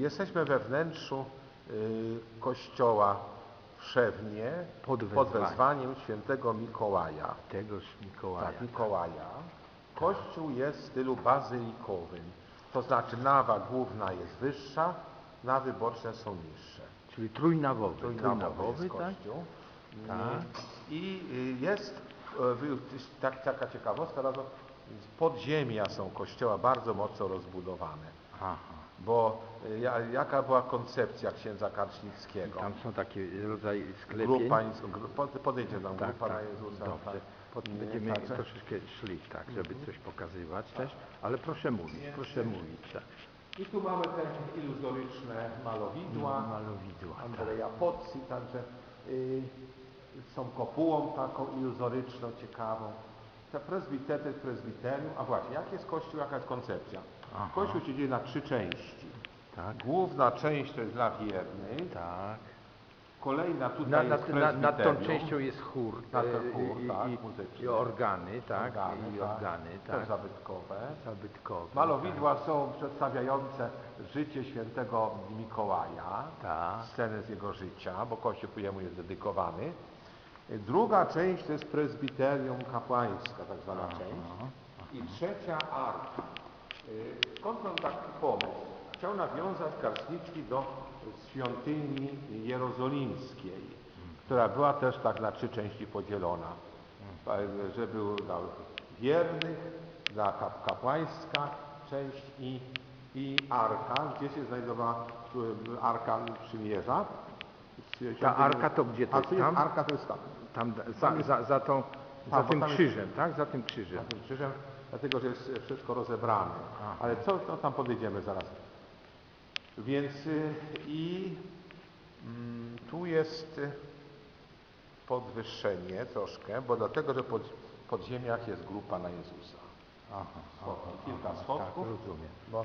Jesteśmy we wnętrzu y, kościoła w Szewnie Pod pod wezwaniem. świętego Mikołaja. Tegoż Mikołaja. Tak, Mikołaja. Kościół jest w stylu bazylikowym, to znaczy nawa główna jest wyższa, nawy boczne są niższe. Czyli trójnawowy. Trójnawowy jest tak? kościół. Tak. I y, jest e, wy- tak, taka ciekawostka, no podziemia są kościoła bardzo mocno rozbudowane. Aha. Bo y, jaka była koncepcja księdza Karcznickiego? Tam są takie rodzaje sklepień. Grupa, podejdzie nam Tak, grupa tak. na Jezusa. Dobrze. tak. Pod, Nie, będziemy także- troszeczkę szli, tak, żeby coś pokazywać też. Ale proszę mówić, proszę mówić. Tak. I tu mamy te iluzoryczne malowidła. Malowidła. Tak. Andrzeja Pozzi, także y, są kopułą taką iluzoryczną, ciekawą. Te prezbitery, prezbiterium, a właśnie, jak jest Kościół, jaka jest koncepcja? Aha. Kościół się dzieje na trzy części. Tak. Główna część to jest dla wiernych, Tak. kolejna tutaj jest na, nad tą częścią jest chór, Na ten chór, i, tak, i, i organy, tak, organy, i tak, organy, też tak, zabytkowe. zabytkowe. Malowidła są przedstawiające życie świętego Mikołaja, Tak. scenę z jego życia, bo Kościół jemu jest dedykowany. Druga część to jest prezbiterium kapłańska, tak zwana część. I trzecia arka. Y, Skąd mam taki pomysł? Chciał nawiązać Karsnicki do świątyni jerozolimskiej, która była też tak na trzy części podzielona. Że był dla wiernych, dla kap kapłańska część i, i arka, gdzie się znajdowała y, arka przymierza. Ta arka to gdzie to jest? Tam? arka to jest tam. Tam, za, za, za, tą, za tym tam jest- krzyżem, tak? Za tym krzyżem. za tym krzyżem, dlatego że jest wszystko rozebrane. Ale co, to tam podejdziemy zaraz. Więc y, i mm, tu jest y, podwyższenie troszkę, bo dlatego, że pod, podziemiach jest grupa na Jezusa. Aha, Schodki, kilka tak, schodków. rozumiem. Bo,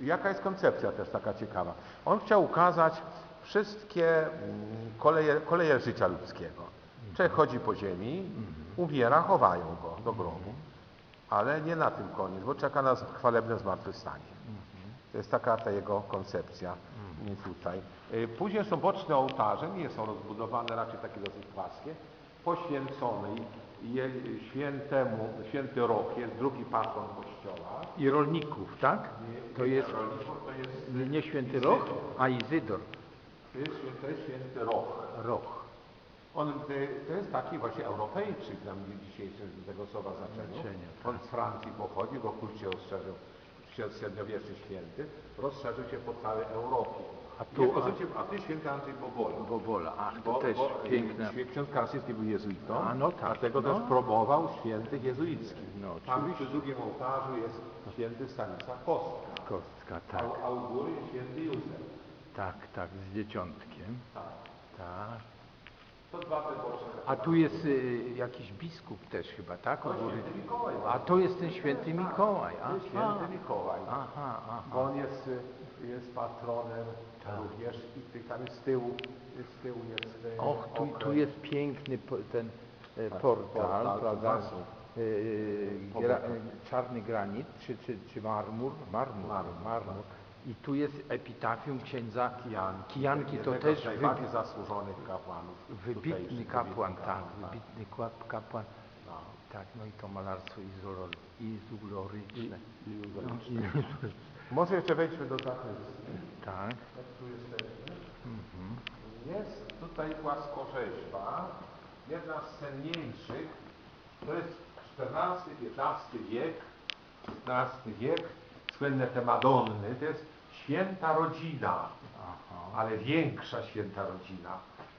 y, jaka jest koncepcja też taka ciekawa? On chciał ukazać wszystkie mm, koleje, koleje życia ludzkiego. Człowiek chodzi po ziemi, umiera, chowają go do grobu. Ale nie na tym koniec, bo czeka nas chwalebne zmartwychwstanie. To jest taka ta jego koncepcja mm, tutaj. Y, Później są boczne ołtarze, nie są rozbudowane, raczej takie dosyć płaskie, poświęcone je, świętemu, święty rok jest drugi patron kościoła. I rolników, tak? To jest Rolników to jest, nie święty Roch, a Izydor. to jest, to jest święty rok. Roch. On y, to jest taki właśnie Europejczyk nam dzisiejszym tego słowa znaczeniu. On z Francji pochodzi, bo kult się rozszerzył, śred- średniowieczny święty, rozszerzył się po całej Europie. A tu- a, a ty święty Andrzej Bobola. Bobola. Ach, to Bo, też bo piękna. świe- Ksiądz był jezuitą, A, no tak, dlatego no. też promował świętych jezuickich. No, Tam przy drugim ołtarzu jest święty Stanisław Kostka, Kostka, tak. a, a u góry święty Józef. Tak, tak, z dzieciątkiem. Tak. Tak. To dwa te boczne. A tu jest y, jakiś biskup też chyba, tak? To U góry. święty Mikołaj. A to jest ten święty Mikołaj. To jest Aha, święty Mikołaj. aha, aha. Bo on jest, y, jest patronem również i ty- tam z tyłu, z tyłu jest y, Och, tu, tu okręt. jest piękny po, ten e, Tak, portal, portal, prawda? E, e, gra, e, czarny granit, czy, czy, czy? Marmur, Marmur, marmur. I tu jest epitafium księdza Kijanki. Kijanki, to też z wy, najbardziej zasłużonych kapłanów. wybitny kapłan, tak, wybitny kapłan. No. Tak, no i to malarstwo izolor, izoloryczne. I No, iluzoryczne. i- Może jeszcze wejdźmy do zakrystii. tak, Jak tu jesteśmy? mhm. Jest tutaj płaskorzeźba, jedna z cenniejszych. To jest XIV-XV wiek, XV wiek, słynne te Madonny. To jest święta rodzina, Aha. ale większa święta rodzina.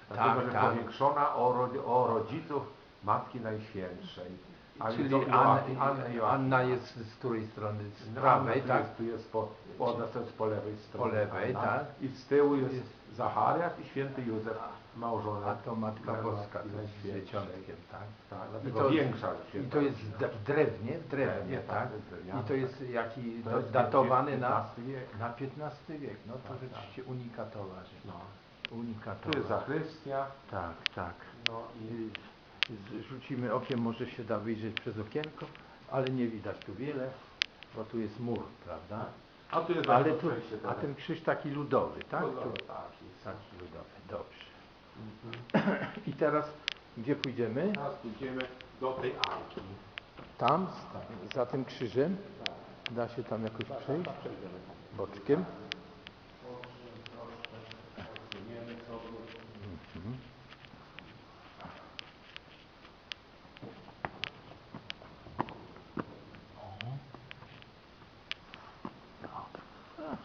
Tak, Dlatego, że tak. powiększona o, o rodziców Matki Najświętszej. A Czyli Anna, Joachim- Joachim. Anna jest z której strony? Z prawej, tak? Jest, tu jest po, po, ona jest po lewej stronie. Po lewej, Anna. tak. I z tyłu Jest- Zachariasz i święty Józef, małżonek. A to Matka Boska z dzieciątkiem, tak? Tak, I to, większa I to jest w drewnie, w drewnie, tak? tak. I to jest jaki To jest datowany na, XV wiek. na XV wiek. No to Tak, rzeczywiście unikatowa rzecz. No. Unikatowa. Tu jest zachrystia. Tak, tak. No i z- Rzucimy okiem, może się da wyjrzeć przez okienko, ale nie widać tu wiele, bo tu jest mur, prawda? A tu jest Ale tu, przejście a teraz. ten krzyż taki ludowy, tak? Ludowy, tak. Taki ludowy, dobrze. I teraz gdzie pójdziemy? Teraz pójdziemy do tej arki. Tam, za tym krzyżem. Da się tam jakoś przejść? Przejdziemy tam. Boczkiem?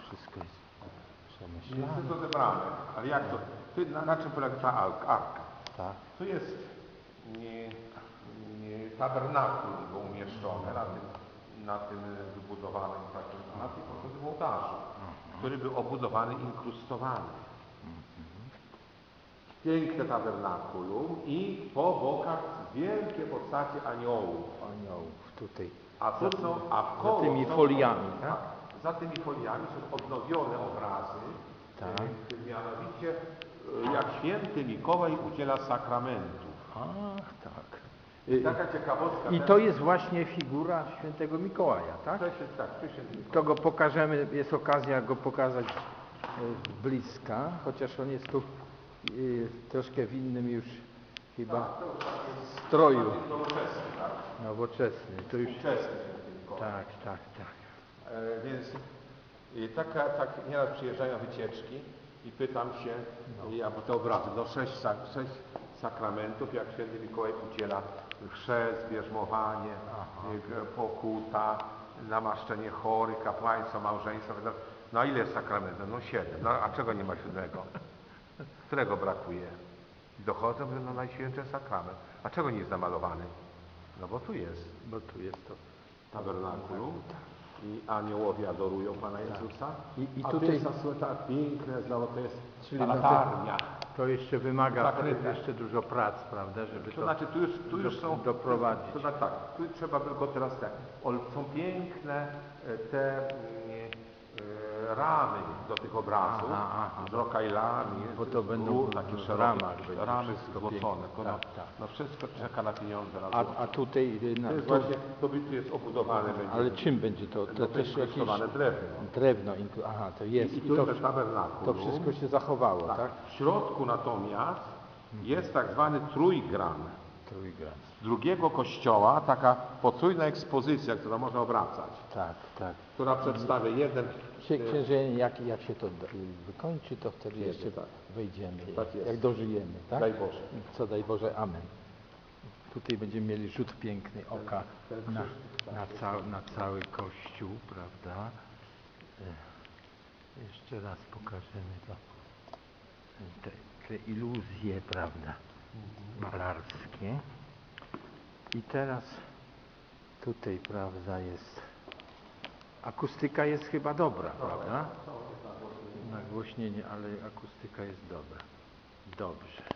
Wszystko jest Jest przemyślane. tylko zebrane. Ale jak to? Ty, na, na czym polega ta arka? arka? Tak. Tu jest nie, nie tabernakulum było umieszczone na tym, na tym wybudowanym takim, na tym pochodnym ołtarzu, który był obudowany, inkrustowany. Piękne tabernakulum i po bokach wielkie postacie aniołów. Aniołów tutaj. A tu są, a w koło tymi foliami, tak? Za tymi foliami są odnowione obrazy, Tak. e, mianowicie e, jak święty Mikołaj udziela sakramentów. Ach, tak. Y, Taka ciekawostka. I to jest właśnie figura świętego Mikołaja, tak? To się, tak, to święty Mikołaj. To go pokażemy, jest okazja go pokazać e, z bliska, chociaż on jest tu y, troszkę w innym już chyba stroju Nowoczesny, tak? nowoczesny. To już Współczesny tak, tak, tak. E, więc taka, tak nieraz przyjeżdżają wycieczki i pytam się, ja bo te obrazy, no sześć, sześć sakramentów, jak święty Mikołaj udziela chrzest, bierzmowanie, y, pokuta, namaszczenie chorych, kapłaństwo, małżeństwo. no- No ile jest sakramentów? No siedem. No a czego nie ma siódmego? Którego brakuje? Dochodzą, że no najświętszy sakrament. A czego nie jest namalowany? No bo tu jest Bo tu jest to. tabernakulum i aniołowie adorują Pana Jezusa. I- i a tutaj- tu jest ta piękne, znowu to jest Czyli latarnia. To jeszcze wymaga jeszcze dużo prac, prawda, żeby To to znaczy tu już, tu już do- są... doprowadzić. To znaczy tak, tu trzeba tylko teraz tak. Są piękne e, te mm, ramy do tych obrazów Aha, aha. z rokajlami. Bo to będą takie szerokie ramach Ramy złocone. No, Tak, tak. no wszystko czeka na pieniądze. Na A, a tutaj na, to jest tu, właśnie, to jest obudowane będzie. ale czym będzie to? To No, też jakieś drewno. drewno. Aha, to jest. I, I, i to, jest to wszystko się zachowało, tak? Tak. W środku natomiast jest tak zwany trójgram. Drugiego kościoła taka potrójna ekspozycja, która można obracać, Tak, tak. która przedstawia jeden... Księ, jak, jak się to wykończy, to wtedy jeszcze tak. wejdziemy, Tak jest. jak dożyjemy, tak? Daj Boże. Co daj Boże, amen. Tutaj będziemy mieli rzut piękny oka na, na, cały, na cały kościół, prawda? E, Jeszcze raz pokażemy to, te, te iluzje, prawda, malarskie. I teraz tutaj, prawda, jest, akustyka jest chyba dobra, prawda? Nagłośnienie, ale akustyka jest dobra. Dobrze.